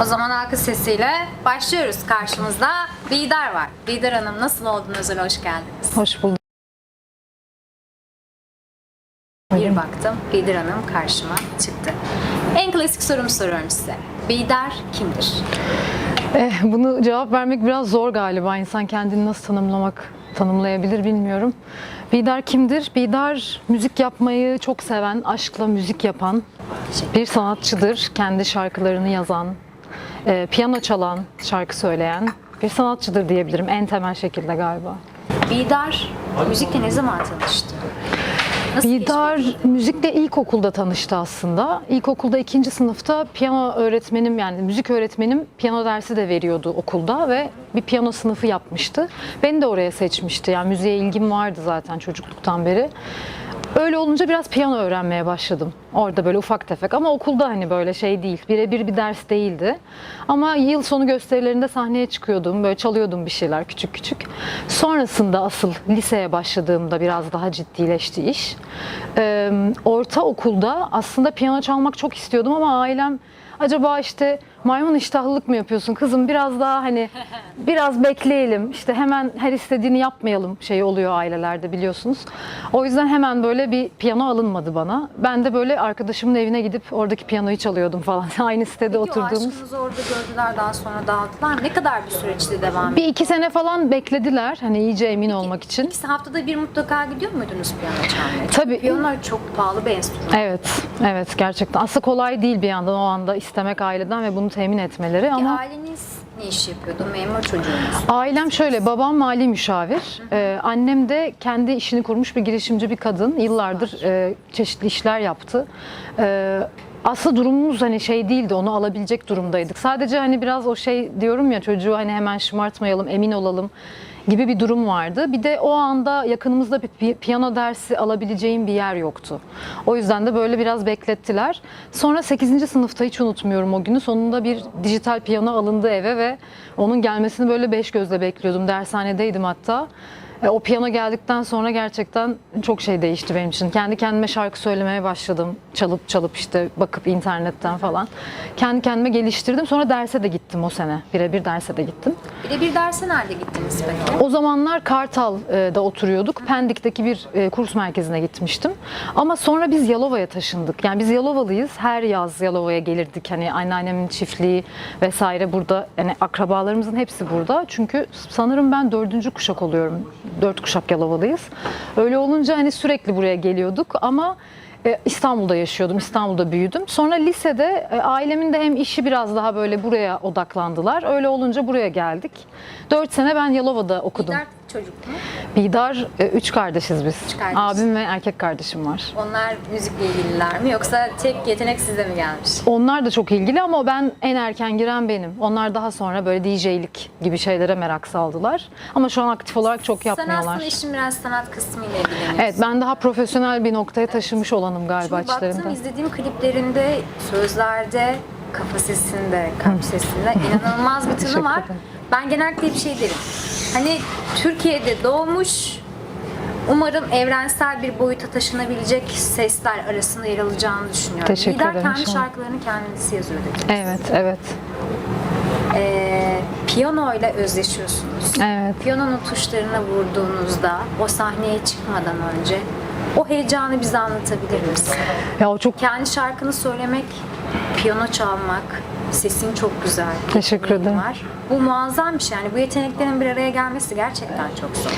O zaman alkış sesiyle başlıyoruz. Karşımızda Bidar var. Bidar Hanım nasıl oldun özel hoş geldiniz. Hoş bulduk. Bir baktım Bidar Hanım karşıma çıktı. En klasik sorumu soruyorum size. Bidar kimdir? Eh, bunu cevap vermek biraz zor galiba. İnsan kendini nasıl tanımlamak, tanımlayabilir bilmiyorum. Bidar kimdir? Bidar müzik yapmayı çok seven, aşkla müzik yapan bir sanatçıdır. Kendi şarkılarını yazan, eh, piyano çalan, şarkı söyleyen bir sanatçıdır diyebilirim en temel şekilde galiba. Bidar müzikle ne zaman tanıştı? Nasıl Bidar müzikle ilkokulda tanıştı aslında. İlkokulda ikinci sınıfta piyano öğretmenim yani müzik öğretmenim piyano dersi de veriyordu okulda ve bir piyano sınıfı yapmıştı. Beni de oraya seçmişti. Yani müziğe ilgim vardı zaten çocukluktan beri. Öyle olunca biraz piyano öğrenmeye başladım. Orada böyle ufak tefek ama okulda hani böyle şey değil. Birebir bir ders değildi. Ama yıl sonu gösterilerinde sahneye çıkıyordum. Böyle çalıyordum bir şeyler küçük küçük. Sonrasında asıl liseye başladığımda biraz daha ciddileşti iş. Ee, ortaokulda aslında piyano çalmak çok istiyordum ama ailem acaba işte maymun iştahlılık mı yapıyorsun kızım biraz daha hani biraz bekleyelim işte hemen her istediğini yapmayalım şey oluyor ailelerde biliyorsunuz. O yüzden hemen böyle bir piyano alınmadı bana. Ben de böyle arkadaşımın evine gidip oradaki piyanoyu çalıyordum falan. Aynı sitede Peki o oturduğumuz. aşkınızı orada gördüler daha sonra dağıttılar. Ne kadar bir süreçte devam etti? Bir iki sene falan beklediler hani iyice emin olmak için. İkisi haftada bir mutlaka gidiyor muydunuz piyano çalmaya? Tabii. Piyano çok pahalı bir enstrüman. Evet, evet gerçekten. Aslında kolay değil bir yandan o anda istemek aileden ve bunu temin etmeleri Peki ama aileniz ne iş yapıyordu? Memur çocuğunuz. ailem şöyle, babam mali müşavir, Ee, annem de kendi işini kurmuş bir girişimci bir kadın. Yıllardır e, çeşitli işler yaptı. Ee, aslında durumumuz hani şey değildi, onu alabilecek durumdaydık. Sadece hani biraz o şey diyorum ya çocuğu hani hemen şımartmayalım, emin olalım gibi bir durum vardı. Bir de o anda yakınımızda bir pi- piyano dersi alabileceğim bir yer yoktu. O yüzden de böyle biraz beklettiler. Sonra 8. sınıfta hiç unutmuyorum o günü. Sonunda bir dijital piyano alındı eve ve onun gelmesini böyle beş gözle bekliyordum. Dershanedeydim hatta. E, O piyano geldikten sonra gerçekten çok şey değişti benim için. Kendi kendime şarkı söylemeye başladım. Çalıp çalıp işte bakıp internetten falan. Kendi kendime geliştirdim. Sonra derse de gittim o sene. Birebir derse de gittim. Bir de bir derse nerede gittiniz peki? O zamanlar Kartal'da oturuyorduk. Pendik'teki bir e, kurs merkezine gitmiştim. Ama sonra biz Yalova'ya taşındık. Yani biz Yalovalıyız. Her yaz Yalova'ya gelirdik. Hani anneannemin çiftliği vesaire burada. Yani akrabalarımızın hepsi burada. Çünkü sanırım ben dördüncü kuşak oluyorum. Dört kuşak Yalovalıyız. Öyle olunca hani sürekli buraya geliyorduk ama e, İstanbul'da yaşıyordum, İstanbul'da büyüdüm. Sonra lisede e, ailemin de hem işi biraz daha böyle buraya odaklandılar. Öyle olunca buraya geldik. Dört sene ben Yalova'da okudum. Çocuk mu? Bidar, e, üç kardeşiz biz. kardeş. Abim ve erkek kardeşim var. Onlar müzikle ilgililer mi yoksa tek yetenek size mi gelmiş? Onlar da çok ilgili ama ben en erken giren benim. Onlar daha sonra böyle DJ'lik gibi şeylere merak saldılar. Ama şu an aktif olarak çok Sen yapmıyorlar. aslında işin biraz sanat kısmıyla ilgileniyorsun. Evet ben daha profesyonel bir noktaya taşımış olanım galiba Çünkü baktım içlerinde. izlediğim kliplerinde, sözlerde, kafa sesinde, kalp sesinde inanılmaz bir tını var. Ben genellikle bir şey derim. Hani Türkiye'de doğmuş, umarım evrensel bir boyuta taşınabilecek sesler arasında yer alacağını düşünüyorum. Teşekkür Lider ederim, kendi şarkılarını kendisi yazıyor dedi. Evet, evet. Ee, piyanoyla özleşiyorsunuz. Evet. Piyanonun tuşlarına vurduğunuzda o sahneye çıkmadan önce o heyecanı bize anlatabilir misin? Ya o çok Kendi şarkını söylemek, piyano çalmak, sesin çok güzel. Teşekkür ederim. Var. Bu muazzam bir şey. Yani bu yeteneklerin bir araya gelmesi gerçekten çok zor.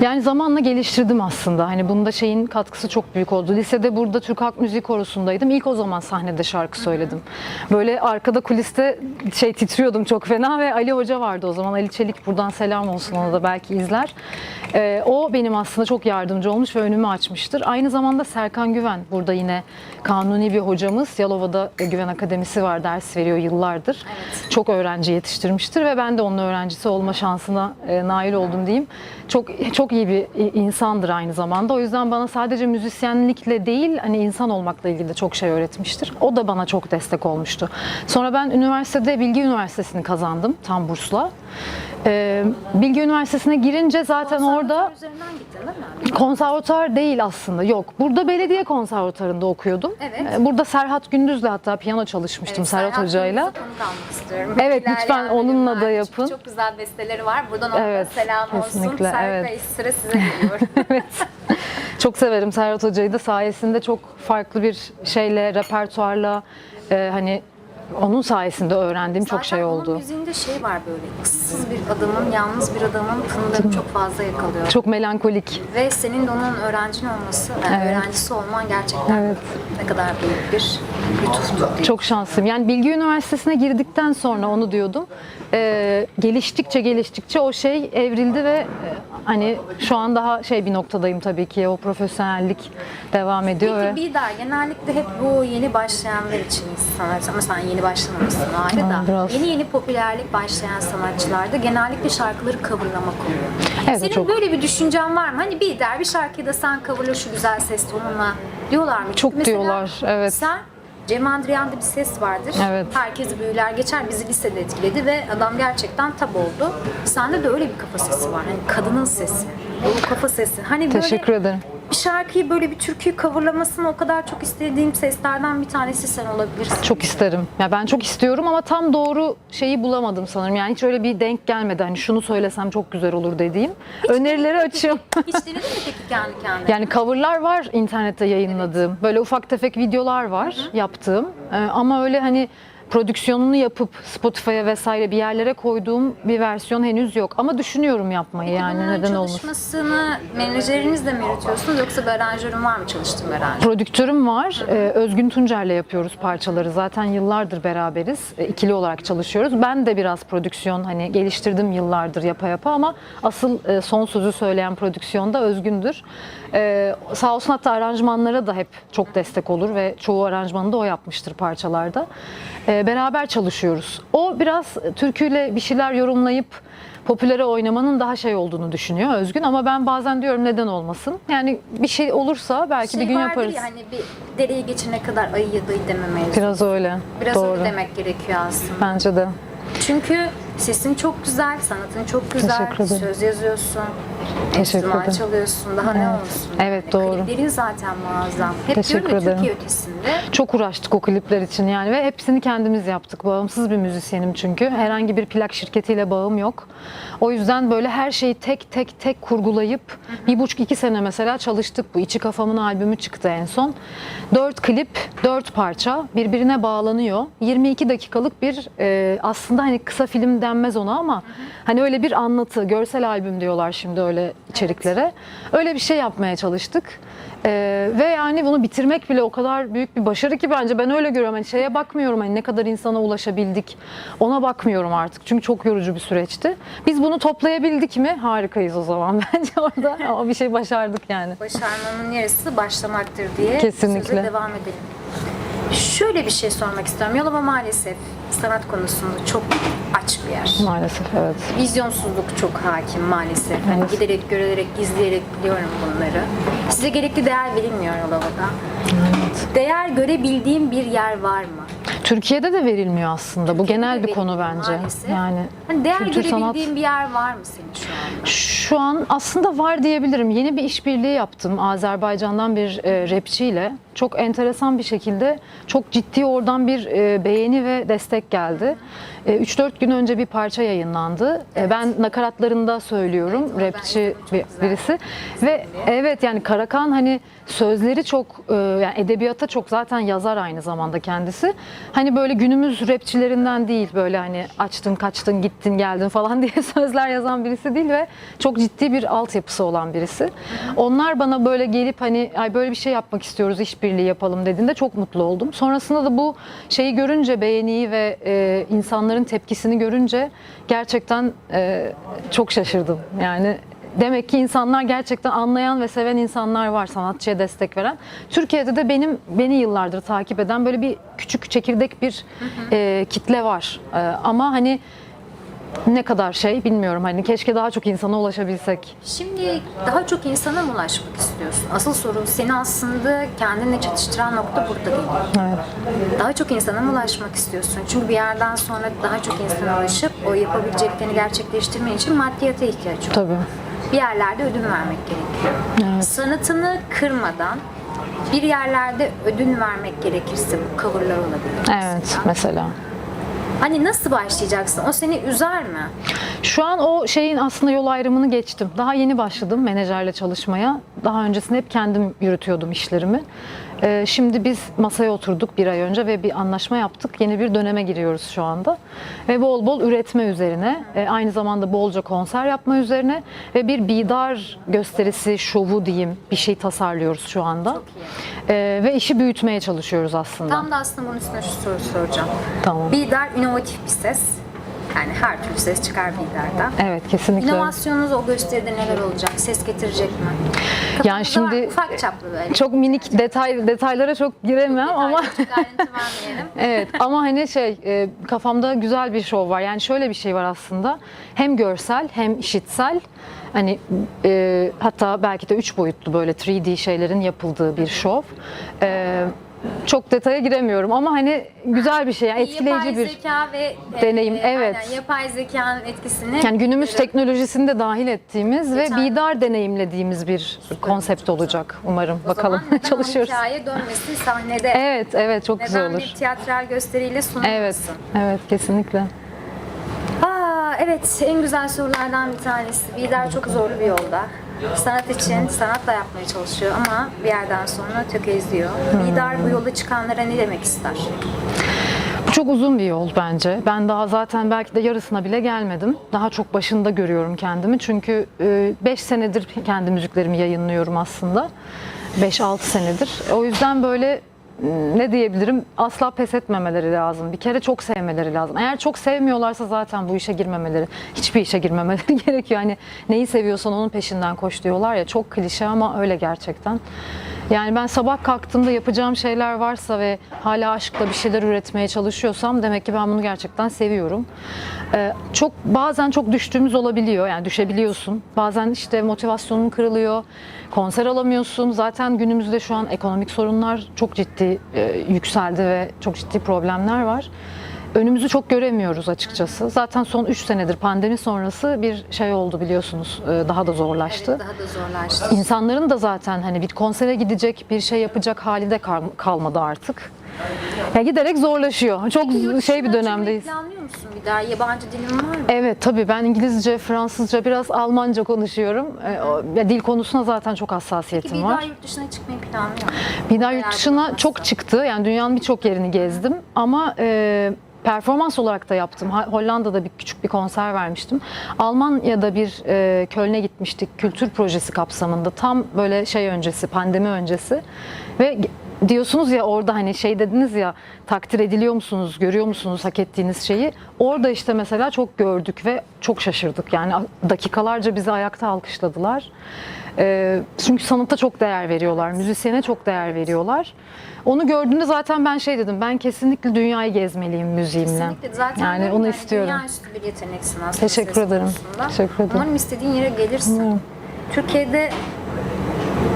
Yani zamanla geliştirdim aslında. Hani bunda şeyin katkısı çok büyük oldu. Lisede burada Türk Halk Müziği Korosu'ndaydım. İlk o zaman sahnede şarkı söyledim. Böyle arkada kuliste şey titriyordum çok fena ve Ali Hoca vardı o zaman. Ali Çelik buradan selam olsun ona da belki izler. Ee, o benim aslında çok yardımcı olmuş ve önümü açmıştır. Aynı zamanda Serkan Güven burada yine kanuni bir hocamız. Yalova'da Güven Akademisi var ders veriyor yıllardır. Çok öğrenci yetiştirmiştir ve ben de onun öğrencisi olma şansına e, nail oldum diyeyim. Çok çok iyi bir insandır aynı zamanda. O yüzden bana sadece müzisyenlikle değil hani insan olmakla ilgili de çok şey öğretmiştir. O da bana çok destek olmuştu. Sonra ben üniversitede Bilgi Üniversitesi'ni kazandım tam bursla. Ee, Bilgi Üniversitesi'ne girince zaten orada gittin konservatuar değil aslında. Yok. Burada belediye konservatuarında okuyordum. Evet. Ee, Burada Serhat Gündüz'le hatta piyano çalışmıştım Evet, Serhat Serhat Hoca'yla. Yıldız'ı konuk almak istiyorum. Evet, İlerleyen lütfen onunla da yapın. Çünkü Çok güzel besteleri var. Buradan ona Evet, selam olsun. kesinlikle, Serhat evet. Bey sıra size geliyor. Çok severim Serhat Hoca'yı da sayesinde çok farklı bir şeyle, repertuarla e, hani onun sayesinde öğrendiğim çok şey Zaten oldu. Onun müziğinde şey var böyle ıssız bir adamın, yalnız bir adamın tınılarını çok fazla yakalıyor. Çok melankolik. Ve senin de onun öğrencin olması, yani Evet. öğrencisi olman gerçekten Evet. ne kadar büyük bir lütuftur. Çok şanslıyım. Yani Bilgi Üniversitesi'ne girdikten sonra onu diyordum. Ee, geliştikçe geliştikçe o şey evrildi ve hani şu an daha şey bir noktadayım tabii ki. O profesyonellik devam ediyor ve Peki Bidar genellikle hep bu yeni başlayanlar için sanatçı ama sen yeni başlamamışsın ayrı da biraz. yeni yeni popülerlik başlayan sanatçılarda genellikle şarkıları coverlamak oluyor. Evet, Senin çok. böyle bir düşüncen var mı? Hani Bidar bir şarkıyı da sen coverla şu güzel ses tonunla diyorlar mı? Çok mesela diyorlar, evet. Sen Cem Andrian'da bir ses vardır. Evet. Herkes büyüler geçer bizi lisede etkiledi ve adam gerçekten tab oldu. Sende de öyle bir kafa sesi var. Hani kadının sesi. Bu kafa sesi. Hani böyle teşekkür ederim. Şarkıyı böyle bir türküyü coverlamasını o kadar çok istediğim seslerden bir tanesi sen olabilirsin. Çok isterim. Ya ben çok istiyorum ama tam doğru şeyi bulamadım sanırım. Yani hiç öyle bir denk gelmedi. Hani şunu söylesem çok güzel olur dediğim. Önerileri açığım. Hiç denedin mi peki kendi kendine? Yani coverlar var internette yayınladığım. Böyle ufak tefek videolar var yaptığım. Ee, ama öyle hani prodüksiyonunu yapıp Spotify'a vesaire bir yerlere koyduğum bir versiyon henüz yok. Ama düşünüyorum yapmayı yani Bunların neden olmasın. çalışmasını menajerinizle mi yürütüyorsunuz yoksa bir aranjörün var mı çalıştığın bir aranjör? Prodüktörüm var. Ee, Özgün Tuncer'le yapıyoruz parçaları. Zaten yıllardır beraberiz. Ee, ikili olarak çalışıyoruz. Ben de biraz prodüksiyon hani geliştirdim yıllardır yapa yapa ama asıl e, son sözü söyleyen prodüksiyonda Özgün'dür. Ee, sağ olsun hatta aranjmanlara da hep çok destek olur ve çoğu aranjmanı da o yapmıştır parçalarda. Ee, beraber çalışıyoruz. O biraz türküyle bir şeyler yorumlayıp popülere oynamanın daha şey olduğunu düşünüyor Özgün ama ben bazen diyorum neden olmasın? Yani bir şey olursa belki Şey bir gün vardır yaparız. ya hani bir dereyi geçene kadar ayı ya dayı deme mevzu. Biraz öyle. Biraz Doğru. öyle demek gerekiyor aslında. Bence de. Çünkü sesin çok güzel, sanatın çok güzel, Teşekkür ederim. söz yazıyorsun, Teşekkür enstrüman ederim. çalıyorsun, daha ne Evet. olsun. Evet, doğru. Kliplerin zaten muazzam. Hep Teşekkür ederim. Türkiye ötesinde. Çok uğraştık o klipler için yani ve hepsini kendimiz yaptık. Bağımsız bir müzisyenim çünkü. Herhangi bir plak şirketiyle bağım yok. O yüzden böyle her şeyi tek tek tek kurgulayıp bir buçuk iki sene mesela çalıştık bu. İçi Kafamın albümü çıktı en son. Dört klip, dört parça birbirine bağlanıyor. 22 dakikalık bir e, aslında hani kısa film denmez ona ama hani öyle bir anlatı, görsel albüm diyorlar şimdi öyle içeriklere. Öyle bir şey yapmaya çalıştık. Ee, ve yani bunu bitirmek bile o kadar büyük bir başarı ki bence ben öyle görüyorum. Hani şeye bakmıyorum hani ne kadar insana ulaşabildik. Ona bakmıyorum artık. Çünkü çok yorucu bir süreçti. Biz bunu toplayabildik mi? Harikayız o zaman bence orada. Ama bir şey başardık yani. Başarmanın yarısı başlamaktır diye Kesinlikle. söze devam edelim. Şöyle bir şey sormak istiyorum. Yalova maalesef sanat konusunda çok aç bir yer. Maalesef evet. Vizyonsuzluk çok hakim maalesef. Hani Evet. giderek, görerek, izleyerek biliyorum bunları. Size gerekli değer verilmiyor Yalova'da. Değer görebildiğim bir yer var mı? Türkiye'de de verilmiyor aslında. Bu genel bir konu bence. maalesef. Yani Hani değer kültür görebildiğim sanat bir yer var mı senin şu anda? Şu an aslında var diyebilirim. Yeni bir işbirliği yaptım Azerbaycan'dan bir e, rapçiyle. Çok enteresan bir şekilde çok ciddi oradan bir e, beğeni ve destek geldi. E, 3-4 gün önce bir parça yayınlandı. E, ben nakaratlarında söylüyorum Evet, rapçi bir- güzel. birisi ve evet yani Karakan hani sözleri çok e, yani edebiyata çok zaten yazar aynı zamanda kendisi. Hani böyle günümüz rapçilerinden değil böyle hani açtın kaçtın gittin geldin falan diye sözler yazan birisi değil ve çok ciddi bir altyapısı olan birisi. Onlar bana böyle gelip hani ay böyle bir şey yapmak istiyoruz işbirliği yapalım dediğinde çok mutlu oldum. Sonrasında da bu şeyi görünce beğeniyi ve e, insanların tepkisini görünce gerçekten e, çok şaşırdım. Yani Demek ki insanlar gerçekten anlayan ve seven insanlar var sanatçıya destek veren. Türkiye'de de benim beni yıllardır takip eden böyle bir küçük çekirdek bir e, kitle var. E, ama hani ne kadar şey bilmiyorum. Hani keşke daha çok insana ulaşabilsek. Şimdi daha çok insana mı ulaşmak istiyorsun? Asıl soru seni aslında kendinle çatıştıran nokta burada değil. Evet. Daha çok insana mı ulaşmak istiyorsun? Çünkü bir yerden sonra daha çok insana ulaşıp o yapabileceklerini gerçekleştirmen için maddiyata ihtiyaç var. Tabii. Bir yerlerde ödün vermek gerekiyor. Evet. Sanatını kırmadan bir yerlerde ödün vermek gerekirse bu coverlar olabilir. Evet mesela. mesela. Hani nasıl başlayacaksın? O seni üzer mi? Şu an o şeyin aslında yol ayrımını geçtim. Daha yeni başladım menajerle çalışmaya. Daha öncesinde hep kendim yürütüyordum işlerimi. Ee, şimdi biz masaya oturduk bir ay önce ve bir anlaşma yaptık. Yeni bir döneme giriyoruz şu anda. Ve bol bol üretme üzerine, e, aynı zamanda bolca konser yapma üzerine ve bir bidar gösterisi, şovu diyeyim bir şey tasarlıyoruz şu anda. Çok iyi. Ee, ve işi büyütmeye çalışıyoruz aslında. Tam da aslında bunun üstüne şu soru soracağım. Tamam. Bidar inovatif bir ses. Yani her türlü ses çıkar Bidar'dan. Evet kesinlikle. İnovasyonunuz o gösteride neler olacak? Ses getirecek mi? Yani şimdi var, ufak çaplı böyle. Çok minik detay detaylara çok giremem ama çok vermeyelim. evet ama hani şey e, kafamda güzel bir şov var. Yani şöyle bir şey var aslında. Hem görsel hem işitsel. Hani e, hatta belki de üç boyutlu böyle 3D şeylerin yapıldığı bir şov. E, çok detaya giremiyorum ama hani güzel bir şey. Yani etkileyici yapay bir zeka ve e, deneyim, e, evet. aynen, yapay zekanın etkisini yani günümüz görüyorum. teknolojisini de dahil ettiğimiz ve Geçen- bidar deneyimlediğimiz bir konsept olacak umarım. O Bakalım zaman çalışıyoruz. hikaye dönmesin sahnede? Evet, evet çok güzel Neden olur. bir tiyatral gösteriyle sunulmasın? Evet, evet kesinlikle. Aa, evet en güzel sorulardan bir tanesi. Bidar çok zorlu bir yolda. Sanat için sanatla yapmaya çalışıyor ama bir yerden sonra tökezliyor. Bidar bu yola çıkanlara ne demek ister? Çok uzun bir yol bence. Ben daha zaten belki de yarısına bile gelmedim. Daha çok başında görüyorum kendimi. Çünkü 5 senedir kendi müziklerimi yayınlıyorum aslında. 5-6 senedir. O yüzden böyle ne diyebilirim? Asla pes etmemeleri lazım. Bir kere çok sevmeleri lazım. Eğer çok sevmiyorlarsa zaten bu işe girmemeleri, hiçbir işe girmemeleri gerekiyor. Hani neyi seviyorsan onun peşinden koş diyorlar ya. Çok klişe ama öyle gerçekten. Yani ben sabah kalktığımda yapacağım şeyler varsa ve hala aşkla bir şeyler üretmeye çalışıyorsam demek ki ben bunu gerçekten seviyorum. Ee, çok bazen çok düştüğümüz olabiliyor. Yani düşebiliyorsun. Bazen işte motivasyonun kırılıyor. Konser alamıyorsun. Zaten günümüzde şu an ekonomik sorunlar çok ciddi e, yükseldi ve çok ciddi problemler var. Önümüzü çok göremiyoruz açıkçası. Zaten son 3 senedir pandemi sonrası bir şey oldu biliyorsunuz. e, Daha da zorlaştı. Evet, daha da zorlaştı. İnsanların da zaten hani bir konsere gidecek, bir şey yapacak hali de kal- kalmadı artık. Ya giderek zorlaşıyor. Çok Yurt şey bir dönemdeyiz. planlıyor musun bir daha? Yabancı dilin var mı? Evet tabii ben İngilizce, Fransızca, biraz Almanca konuşuyorum. E, ya dil konusuna zaten çok hassasiyetim bir var. daha yurt dışına çıkmayı planlıyor musun? Bir daha yurt dışına çok çıktı. Yani dünyanın birçok yerini gezdim. Ama e, performans olarak da yaptım. Hollanda'da bir küçük bir konser vermiştim. Almanya'da bir e, Köln'e gitmiştik kültür projesi kapsamında. Tam böyle şey öncesi, pandemi öncesi. Ve diyorsunuz ya orada hani şey dediniz ya takdir ediliyor musunuz, görüyor musunuz hak ettiğiniz şeyi? Orada işte mesela çok gördük ve çok şaşırdık. Yani dakikalarca bizi ayakta alkışladılar. E, çünkü sanata çok değer veriyorlar, müzisyene çok değer veriyorlar. Onu gördüğümde zaten ben şey dedim, ben kesinlikle dünyayı gezmeliyim müziğimle. Kesinlikle. Zaten yani onu ya, istiyorum. Dünyayüstü bir yeteneksin aslında. Teşekkür ederim. konusunda. Teşekkür ederim. Umarım istediğin yere gelirsin. Umarım. Türkiye'de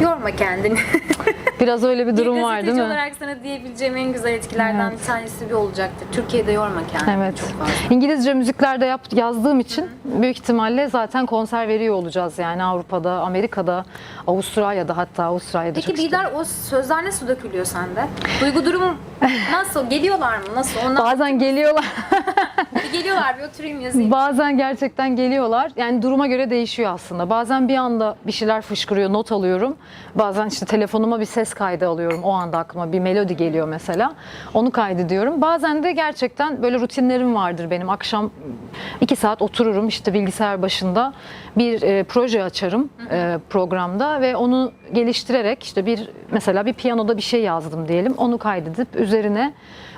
yorma kendini. Biraz öyle bir durum bir var değil mi? olarak sana diyebileceğim en güzel etkilerden Evet. bir tanesi bir olacaktır. Türkiye'de yorma kendini. Evet. Çok fazla. İngilizce müziklerde yap, yazdığım için büyük ihtimalle zaten konser veriyor olacağız yani Avrupa'da, Amerika'da, Avustralya'da hatta Avustralya'da Peki çok isterim. Bidar o sözler nasıl dökülüyor sende? Duygu durum nasıl? Geliyorlar mı? Nasıl? Ondan Bazen geliyorlar, bir geliyorlar bir oturayım yazayım. bazen gerçekten geliyorlar. Yani duruma göre değişiyor aslında. Bazen bir anda bir şeyler fışkırıyor, not alıyorum. Bazen işte telefonuma bir ses kaydı alıyorum. O anda aklıma bir melodi geliyor mesela. Onu kaydediyorum. Bazen de gerçekten böyle rutinlerim vardır benim. Akşam iki saat otururum işte bilgisayar başında bir e, proje açarım e, programda ve onu geliştirerek işte bir mesela bir piyanoda bir şey yazdım diyelim. Onu kaydedip üzerine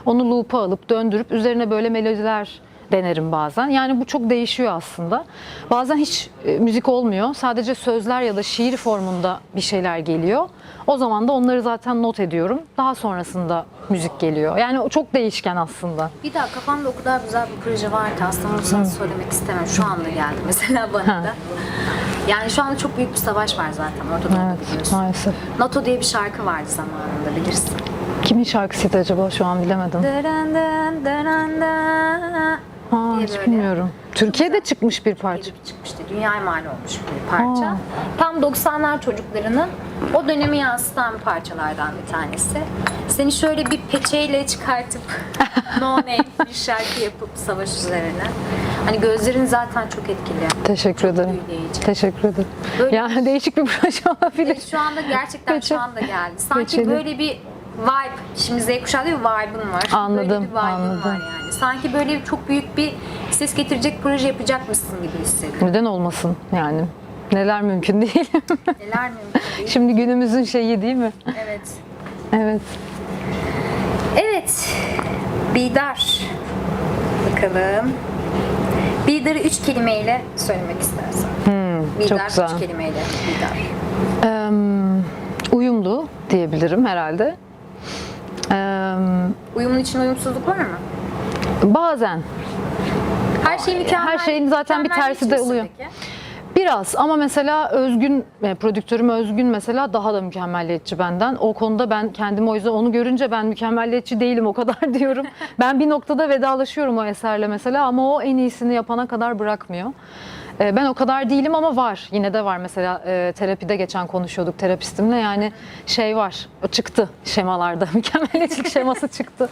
onu loop'a alıp döndürüp üzerine böyle melodiler denerim bazen. Yani bu çok değişiyor aslında. Bazen hiç e, müzik olmuyor. Sadece sözler ya da şiir formunda bir şeyler geliyor. O zaman da onları zaten not ediyorum. Daha sonrasında müzik geliyor. Yani o çok değişken aslında. Bir daha kafamda o kadar güzel bir proje var ki aslında onu sana söylemek istemem. Şu anda geldi mesela bana Ha. da. Yani şu anda çok büyük bir savaş var zaten ortada Evet, biliyorsun. maalesef. NATO diye bir şarkı vardı zamanında bilirsin. Kimin şarkısıydı acaba şu an bilemedim. Dırın dırın Aa, diye hiç böyle. bilmiyorum. Türkiye'de çıkmış bir parça. gibi çıkmıştı. Dünyaya mal olmuş bir parça. Aa. Tam 90'lar çocuklarının o dönemi yansıtan parçalardan bir tanesi. Seni şöyle bir peçeyle çıkartıp no name bir şarkı yapıp savaş üzerine. Hani gözlerin zaten çok etkili. Teşekkür ederim. büyüleyici. Teşekkür ederim. Böyle- Yani değişik bir proje olabilir. Şu anda gerçekten Peçe- şu anda geldi. Sanki peçeli. böyle bir vibe. Şimdi Z kuşağı diyor vibe'ın var. Anladım, Böyle bir anladım. var yani. Sanki böyle çok büyük bir ses getirecek proje yapacakmışsın gibi hissediyorum. Neden olmasın yani? Neler mümkün değil. Neler mümkün değil. Şimdi günümüzün şeyi değil mi? Evet. Evet. Evet. Bidar. Bakalım. Bidar'ı üç kelimeyle söylemek istersen. Bidar Hmm, çok güzel. üç kelimeyle. Bidar. Em, uyumlu diyebilirim herhalde. Em, Uyumun için uyumsuzluk var mı? bazen Her şey mükemmel. Her şeyin zaten bir mükemmel tersi de oluyor. peki. Biraz ama mesela Özgün, e, prodüktörüm Özgün mesela daha da mükemmelliyetçi benden. O konuda ben kendimi o yüzden onu görünce ben mükemmelliyetçi değilim o kadar diyorum. Ben bir noktada vedalaşıyorum o eserle mesela ama o en iyisini yapana kadar bırakmıyor. E, Ben o kadar değilim ama var. Yine de var mesela e, terapide geçen konuşuyorduk terapistimle yani şey var. O çıktı şemalarda. Mükemmelliyetçilik şeması çıktı.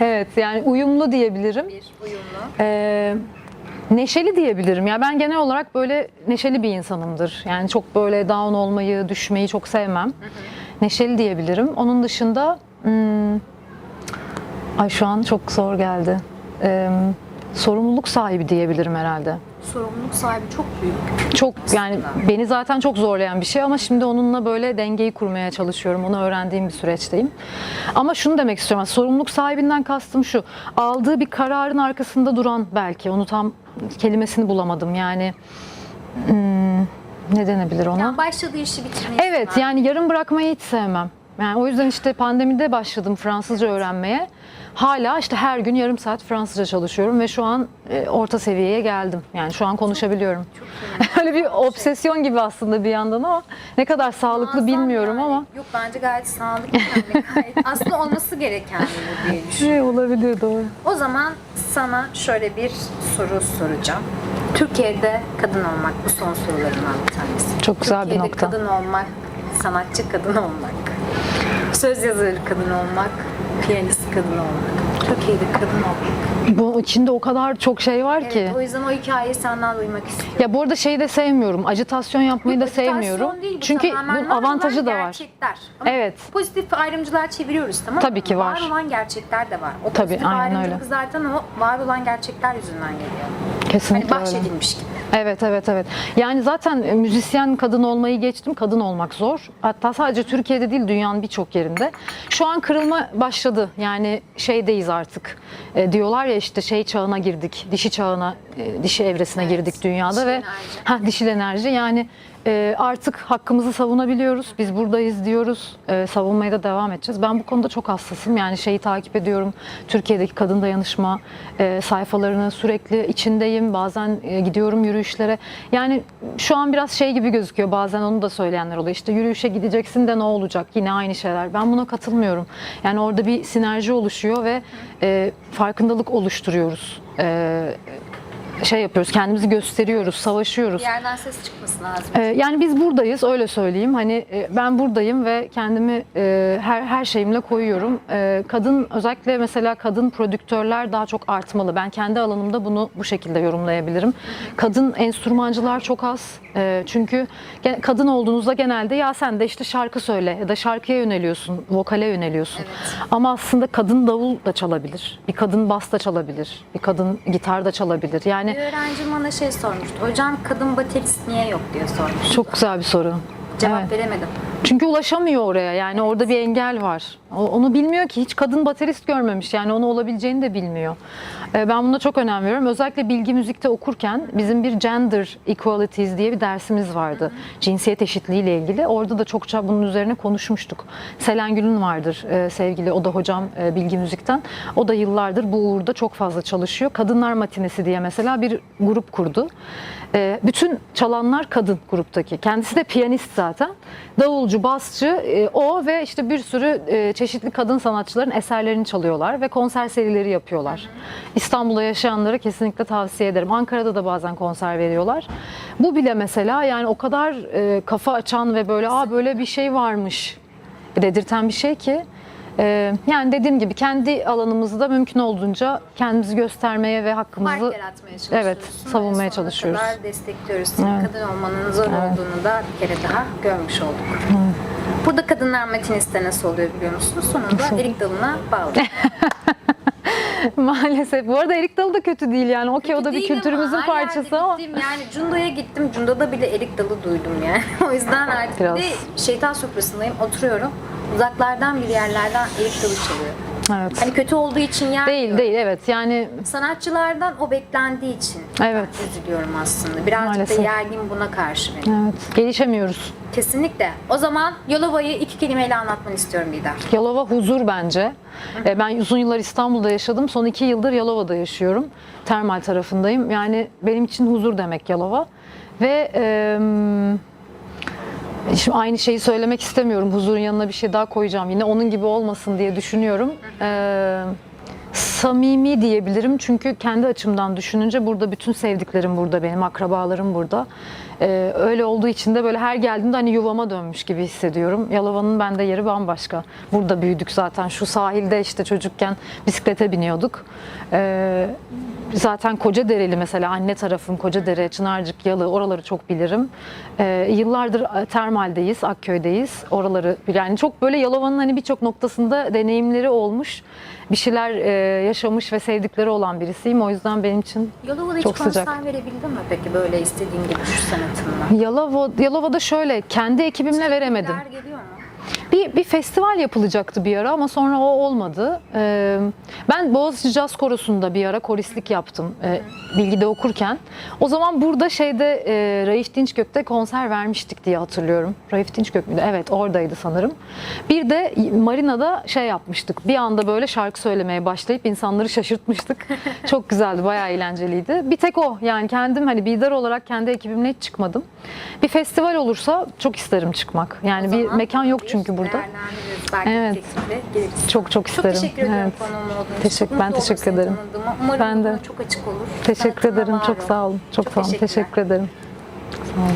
evet yani uyumlu diyebilirim. Bir, uyumlu. Ee, neşeli diyebilirim. Ya ben genel olarak böyle neşeli bir insanımdır. Yani çok böyle down olmayı, düşmeyi çok sevmem. Neşeli diyebilirim. Onun dışında hmm, ay şu an çok zor geldi. Ee, sorumluluk sahibi diyebilirim herhalde. Sorumluluk sahibi çok büyük. Çok yani beni zaten çok zorlayan bir şey ama şimdi onunla böyle dengeyi kurmaya çalışıyorum. Onu öğrendiğim bir süreçteyim. Ama şunu demek istiyorum. yani sorumluluk sahibinden kastım şu. Aldığı bir kararın arkasında duran belki. Onu tam kelimesini bulamadım. Yani hmm, ne denebilir ona? Yani başladığı işi bitirmeyi Evet istemem. yani yarım bırakmayı hiç sevmem. Yani o yüzden işte pandemide başladım Fransızca öğrenmeye. Hala işte her gün yarım saat Fransızca çalışıyorum ve şu an e, orta seviyeye geldim. Yani şu an konuşabiliyorum. Öyle bir obsesyon gibi aslında bir yandan ama ne kadar sağlıklı Muazzam bilmiyorum yani. ama Yok bence gayet sağlıklı. Yani gayet, aslında olması gereken bu diye düşünüyorum. şey olabilir doğru. O zaman sana şöyle bir soru soracağım. Türkiye'de kadın olmak bu son sorularımdan bir tanesi. Çok güzel bir Türkiye'de nokta. kadın olmak, sanatçı kadın olmak, söz yazarı kadın olmak, piyanist kadın olmak. Türkiye'de kadın olmak. Bu içinde o kadar çok şey var ki. Evet, o yüzden o hikayeyi senden duymak istiyorum. Ya bu arada şeyi de sevmiyorum. Acitasyon yapmayı da Ajitasyon sevmiyorum. değil bu, Çünkü tamamen bunun var avantajı da var. Gerçekler. Ama Evet. Pozitif ayrımcılar çeviriyoruz tamam mı? Tabii ki var. Var olan gerçekler de var. O Tabii, pozitif aynen ayrımcılık öyle. zaten o var olan gerçekler yüzünden geliyor. Kesinlikle Hani öyle. bahşedilmiş gibi. Evet evet evet. Yani zaten müzisyen kadın olmayı geçtim. Kadın olmak zor. Hatta sadece Türkiye'de değil dünyanın birçok yerinde. Şu an kırılma başladı. Yani şeydeyiz artık. E, diyorlar ya işte şey çağına girdik. Dişi çağına, e, dişi evresine Evet, girdik dünyada dişil ve enerji. ha dişil enerji yani e, artık hakkımızı savunabiliyoruz. Biz buradayız diyoruz. E, savunmaya da devam edeceğiz. Ben bu konuda çok hassasım. Yani şeyi takip ediyorum. Türkiye'deki kadın dayanışma e, sayfalarını sürekli içindeyim. Bazen e, gidiyorum yürüyüşlere. Yani şu an biraz şey gibi gözüküyor. Bazen onu da söyleyenler oluyor. İşte yürüyüşe gideceksin de ne olacak? Yine aynı şeyler. Ben buna katılmıyorum. Yani orada bir sinerji oluşuyor ve e, farkındalık oluşturuyoruz. Şey yapıyoruz, kendimizi gösteriyoruz, savaşıyoruz. Yerden ses çıkması lazım. Ee, yani biz buradayız öyle söyleyeyim. Hani e, ben buradayım ve kendimi e, her her şeyimle koyuyorum. E, kadın özellikle mesela kadın prodüktörler daha çok artmalı. Ben kendi alanımda bunu bu şekilde yorumlayabilirim. Kadın enstrümancılar çok az. E, çünkü ge- kadın olduğunuzda genelde ya sen de işte şarkı söyle ya da şarkıya yöneliyorsun, vokale yöneliyorsun. Ama aslında kadın davul da çalabilir. Bir kadın bas da çalabilir. Bir kadın gitar da çalabilir. Yani Bir öğrencim bana şey sormuştu. Hocam kadın baterist niye yok diye sormuş. çok güzel bir soru. Cevap Evet. veremedim. Çünkü ulaşamıyor oraya. Yani orada bir engel var. Onu bilmiyor ki. Hiç kadın baterist görmemiş. Yani onu olabileceğini de bilmiyor. Ee, Ben buna çok önem veriyorum. Özellikle bilgi müzikte okurken bizim bir gender equalities diye bir dersimiz vardı. Cinsiyet eşitliği ile ilgili. Orada da çokça bunun üzerine konuşmuştuk. Selen Gül'ün vardır e, sevgili. O da hocam e, bilgi müzikten. O da yıllardır bu uğurda çok fazla çalışıyor. Kadınlar Matinesi diye mesela bir grup kurdu. E, Bütün çalanlar kadın gruptaki. Kendisi de piyanist zaten. Davulcu, basçı, e, o ve işte bir sürü e, çeşitli kadın sanatçıların eserlerini çalıyorlar ve konser serileri yapıyorlar. İstanbul'da yaşayanlara kesinlikle tavsiye ederim. Ankara'da da bazen konser veriyorlar. Bu bile mesela yani o kadar e, kafa açan ve böyle aa böyle bir şey varmış dedirten bir şey ki e, yani dediğim gibi kendi alanımızda mümkün olduğunca kendimizi göstermeye ve hakkımızı Fark yaratmaya. Evet, savunmaya çalışıyoruz. kadar destekliyoruz. Evet. kadın olmanın zor olduğunu da bir kere daha görmüş olduk. Burada kadınlar matiniste nasıl oluyor biliyor musun? Sonunda erik dalına bağlı. Maalesef. Bu arada erik dalı da kötü değil yani. Okey o da bir ama kültürümüzün her parçası ama. gittim yani Cunda'ya gittim. Cunda'da bile erik dalı duydum yani. o yüzden artık Biraz. bir de şeytan sofrasındayım. Oturuyorum. Uzaklardan bir yerlerden erik dalı çalıyor. Evet. Hani kötü olduğu için yer Değil değil evet yani Sanatçılardan o beklendiği için Evet. ben üzülüyorum aslında. Birazcık Maalesef. da yergin buna karşı benim. evet gelişemiyoruz. Kesinlikle. O zaman Yolova'yı iki kelimeyle anlatmanı istiyorum Didem. Yalova huzur bence. E, Ben uzun yıllar İstanbul'da yaşadım. Son iki yıldır Yalova'da yaşıyorum. Termal tarafındayım. Yani benim için huzur demek Yalova. Ve e, şimdi aynı şeyi söylemek istemiyorum. Huzurun yanına bir şey daha koyacağım. Yine onun gibi olmasın diye düşünüyorum. E, samimi diyebilirim. Çünkü kendi açımdan düşününce burada bütün sevdiklerim burada benim, akrabalarım burada. Ee, öyle olduğu için de böyle her geldiğimde hani yuvama dönmüş gibi hissediyorum. Yalova'nın bende yeri bambaşka. Burada büyüdük zaten. Şu sahilde işte çocukken bisiklete biniyorduk. Ee, zaten Kocadereli mesela anne tarafım Kocadere, Çınarcık, Yalı oraları çok bilirim. Ee, yıllardır Termal'deyiz, Akköy'deyiz. Oraları yani çok böyle Yalova'nın hani birçok noktasında deneyimleri olmuş. Bir şeyler e, yaşamış ve sevdikleri olan birisiyim. O yüzden benim için Yalova'da hiç Çok konser sıcak. verebildin mi peki böyle istediğin gibi şu sanatınla? Yalova, Yalova'da şöyle kendi ekibimle veremedim. Geliyor mu? Bir, bir festival yapılacaktı bir ara ama sonra o olmadı. Ee, ben Boğaziçi Caz Korosu'nda bir ara koristlik yaptım e, bilgide okurken. O zaman burada şeyde e, Raif Dinçgök'te konser vermiştik diye hatırlıyorum. Raif Dinçgök müydü? Evet oradaydı sanırım. Bir de Marina'da şey yapmıştık. Bir anda böyle şarkı söylemeye başlayıp insanları şaşırtmıştık. Çok güzeldi, bayağı eğlenceliydi. Bir tek o yani kendim hani Bidar olarak kendi ekibimle hiç çıkmadım. Bir festival olursa çok isterim çıkmak. Yani bir mekan yok çünkü burada. Belki Evet. geliriz. Çok çok Çok isterim. teşekkür ederim Evet. konuğum olduğun için. Teşekkür- Çok ben teşekkür ederim. tanıdığıma. Umarım Ben de. çok açık olur. Teşekkür Sanatınla ederim. Çok sağ olun. Çok, sağ olun. Teşekkür ederim. Sağ olun.